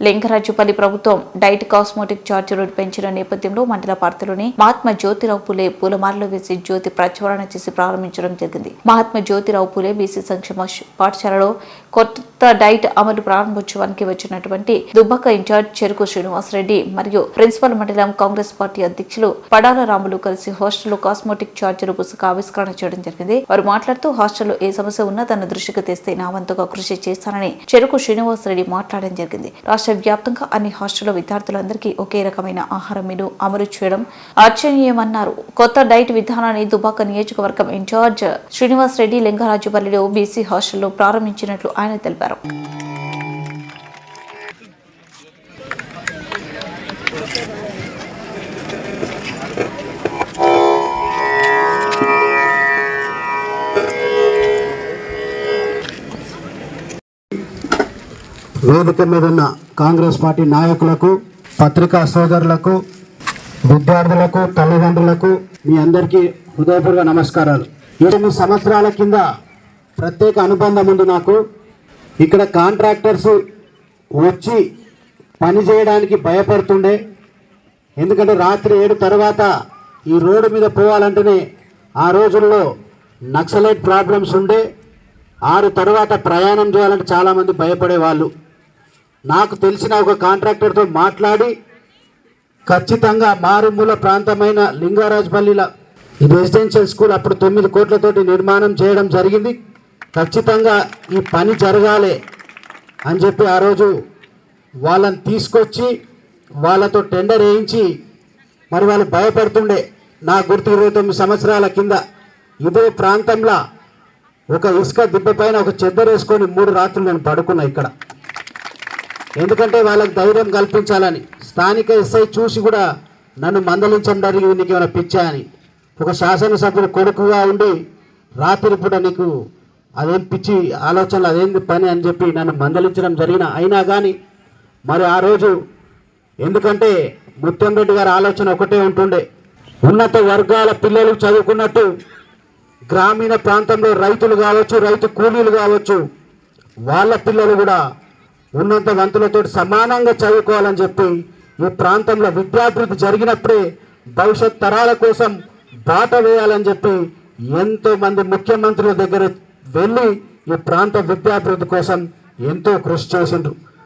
లింగరాజుపల్లి ప్రభుత్వం diet cosmetic ఛార్జీలు పెంచిన నేపథ్యంలో మండల పార్టీలోని మహాత్మా జ్యోతిరావు పూలే పూలమాలలు వేసి జ్యోతి ప్రచురణ చేసి ప్రారంభించడం జరిగింది. మహాత్మా జ్యోతిరావు పూలే బీసీ సంక్షేమ పాఠశాలలో కొత్త డైట్ అమలు ప్రారంభోత్సవానికి వచ్చినటువంటి దుబ్బక ఇన్ఛార్జ్ చెరుకు శ్రీనివాసరెడ్డి మరియు ప్రిన్సిపల్ మండలం కాంగ్రెస్ పార్టీ అధ్యక్షులు పడాల రాములు కలిసి హాస్టల్లో కాస్మోటిక్ చార్జర్ పుస్తక ఆవిష్కరణ చేయడం జరిగింది. వారు మాట్లాడుతూ హాస్టల్లో ఏ సమస్య ఉన్నా తన దృష్టికి తెస్తే నా వంతుగా కృషి చేస్తానని చెరుకు శ్రీనివాసరెడ్డి మాట్లాడడం జరిగింది. రాష్ట్ర వ్యాప్తంగా అన్ని హాస్టల్లో విద్యార్థులందరికీ ఒకే రకమైన ఆహారం మెను అమలు చేయడం ఆశ్చర్యమన్నారు. కొత్త డైట్ విధానాన్ని దుబాక నియోజకవర్గం ఇన్ఛార్జ్ శ్రీనివాస్ రెడ్డి లింగరాజుపల్లిలో బీసీ హాస్టల్లో ప్రారంభించినట్లు ఆయన తెలిపారు. వేదిక మీద ఉన్న కాంగ్రెస్ పార్టీ నాయకులకు పత్రికా సోదరులకు విద్యార్థులకు తల్లిదండ్రులకు మీ అందరికీ హృదయపూర్వక నమస్కారాలు. ఎనిమిది సంవత్సరాల కింద ప్రత్యేక అనుబంధం ఉంది నాకు. ఇక్కడ కాంట్రాక్టర్స్ వచ్చి పని చేయడానికి భయపడుతుండే. ఎందుకంటే రాత్రి ఏడు తర్వాత ఈ రోడ్డు మీద పోవాలంటేనే ఆ రోజుల్లో నక్సలైట్ ప్రాబ్లమ్స్ ఉండే. ఆరు తర్వాత ప్రయాణం చేయాలంటే చాలామంది భయపడేవాళ్ళు. నాకు తెలిసిన ఒక కాంట్రాక్టర్తో మాట్లాడి ఖచ్చితంగా మారుమూల ప్రాంతమైన లింగరాజపల్లిల ఈ రెసిడెన్షియల్ స్కూల్ అప్పుడు తొమ్మిది కోట్లతోటి నిర్మాణం చేయడం జరిగింది. ఖచ్చితంగా ఈ పని జరగాలి అని చెప్పి ఆ రోజు వాళ్ళని తీసుకొచ్చి వాళ్ళతో టెండర్ వేయించి మరి వాళ్ళు భయపడుతుండే. నా గుర్తు ఇరవై తొమ్మిది సంవత్సరాల కింద ఇదే ప్రాంతంలో ఒక ఇసుక దిబ్బ పైన ఒక చెద్దరు వేసుకొని మూడు రాత్రులు నేను పడుకున్నా ఇక్కడ. ఎందుకంటే వాళ్ళకి ధైర్యం కల్పించాలని స్థానిక ఎస్ఐ చూసి కూడా నన్ను మందలించడం జరిగింది నీకు ఏమైనా పిచ్చా అని. ఒక శాసనసభ్యుడు కొడుకుగా ఉండి రాత్రి పూట నీకు అదేం పిచ్చి ఆలోచనలు అదేంది పని అని చెప్పి నన్ను మందలించడం జరిగిన అయినా కానీ మరి ఆ రోజు ఎందుకంటే ముత్యంరెడ్డి గారి ఆలోచన ఒకటే ఉంటుండే. ఉన్నత వర్గాల పిల్లలు చదువుకున్నట్టు గ్రామీణ ప్రాంతంలో రైతులు కావచ్చు రైతు కూలీలు కావచ్చు వాళ్ళ పిల్లలు కూడా ఉన్నత వంతులతో సమానంగా చదువుకోవాలని చెప్పి ఈ ప్రాంతంలో విద్యాభివృద్ధి జరిగినప్పుడే భవిష్యత్ తరాల కోసం బాట వేయాలని చెప్పి ఎంతోమంది ముఖ్యమంత్రుల దగ్గర వెళ్ళి ఈ ప్రాంత విద్యాభివృద్ధి కోసం ఎంతో కృషి చేసిండ్రు.